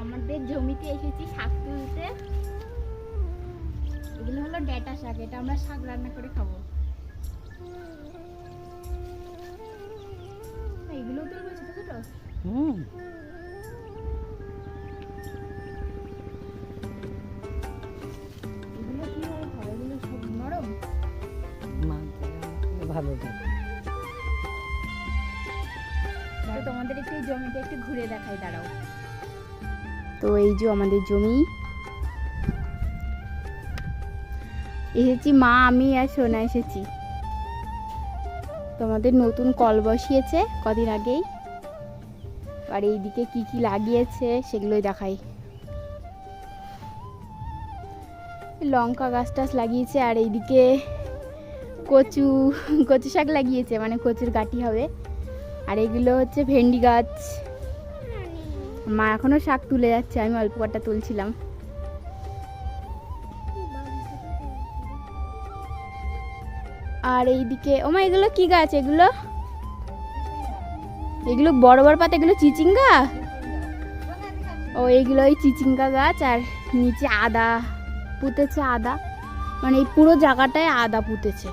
আমাদের জমিতে এসেছি শাক তুলতে। এগুলো হলো ডেটা শাক এটা আমরা শাক রান্না করে খাব। এগুলো তুলবো ছোট ছোট? হুম। ভালো তোমাদের একটু জমিতে একটু ঘুরে দেখাই দাঁড়াও। তো এই যে আমাদের জমি। এসেছি মা, আমি আর সোনা এসেছি। তোমাদের নতুন কল বসিয়েছে কদিন আগেই। আর এইদিকে কি কি লাগিয়েছে সেগুলোই দেখাই। লঙ্কা গাছ টাছ লাগিয়েছে আর এইদিকে কচু কচু শাক লাগিয়েছে মানে কচুর গাটি হবে। আর এগুলো হচ্ছে ভেন্ডি গাছ। মা এখনও শাক তুলে যাচ্ছে, আমি অল্প কটা তুলছিলাম। আর এইদিকে ওমা এগুলো কি গাছ? এগুলো? এগুলো বড় বড় পাতা, এগুলো চিচিঙ্গা? ও এইগুলো ওই চিচিঙ্গা গাছ, আর নিচে আদা পুঁতেছে, আদা। মানে এই পুরো জায়গাটায় আদা পুঁতেছে।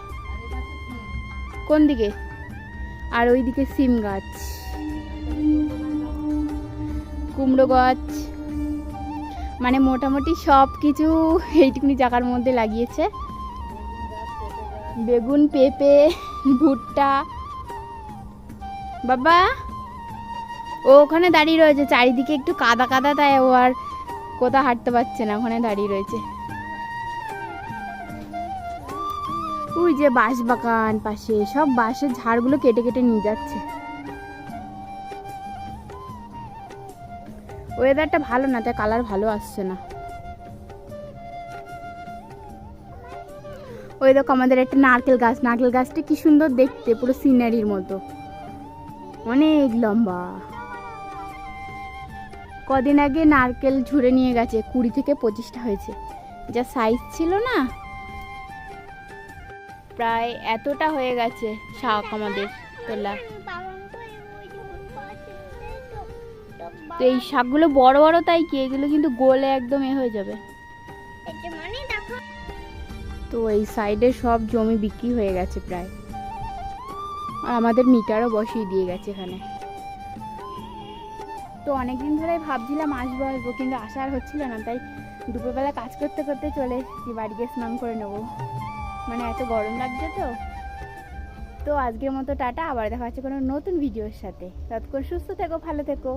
কোন দিকে আর ওইদিকে সিম গাছ। কুমড়ো গাছ। মানে মোটামুটি সব কিছু এইটুকুনি জায়গার মধ্যে লাগিয়েছে। বেগুন, পেঁপে, ভুট্টা। বাবা, ও ওখানে দাঁড়িয়ে রয়েছে। চারিদিকে একটু কাদা কাদা, তাই ও আর কোথাও হাঁটতে পারছে না, ওখানে দাঁড়িয়ে রয়েছে। ওই যে বাঁশ বাগান পাশে, সব বাঁশের ঝাড়গুলো কেটে কেটে নিয়ে যাচ্ছে। ওয়েদারটা ভালো না, তাই কালার ভালো আসছে না। ওই দেখো আমাদের একটা নারকেল গাছ, নারকেল গাছটা কি সুন্দর দেখতে, পুরো সিনারির মতো। অনেক লম্বা। কদিন আগে নারকেল ঝুড়ে নিয়ে গেছে, কুড়ি থেকে পঁচিশটা হয়েছে। যা সাইজ ছিল না, প্রায় এতটা হয়ে গেছে শাক আমাদের তোলা। তো এই শাকগুলো বড় বড় তাই কি? এগুলো কিন্তু গোলে একদম এ হয়ে যাবে। তো এই সাইডে সব জমি বিক্রি হয়ে গেছে প্রায়। আর আমাদের মিটারও বসিয়ে দিয়ে গেছে এখানে। তো অনেকদিন ধরে ভাবছিলাম আসব আসব কিন্তু আসা আর হচ্ছিল না তাই দুপুরবেলা কাজ করতে করতে চলে এসেছি বাড়ি গিয়ে স্নান করে নেব। মানে এত গরম লাগছে তো। তো আজকের মতো টাটা আবার দেখা হচ্ছে কোনো নতুন ভিডিওর সাথে। ততক্ষণ সুস্থ থেকো ভালো থেকো।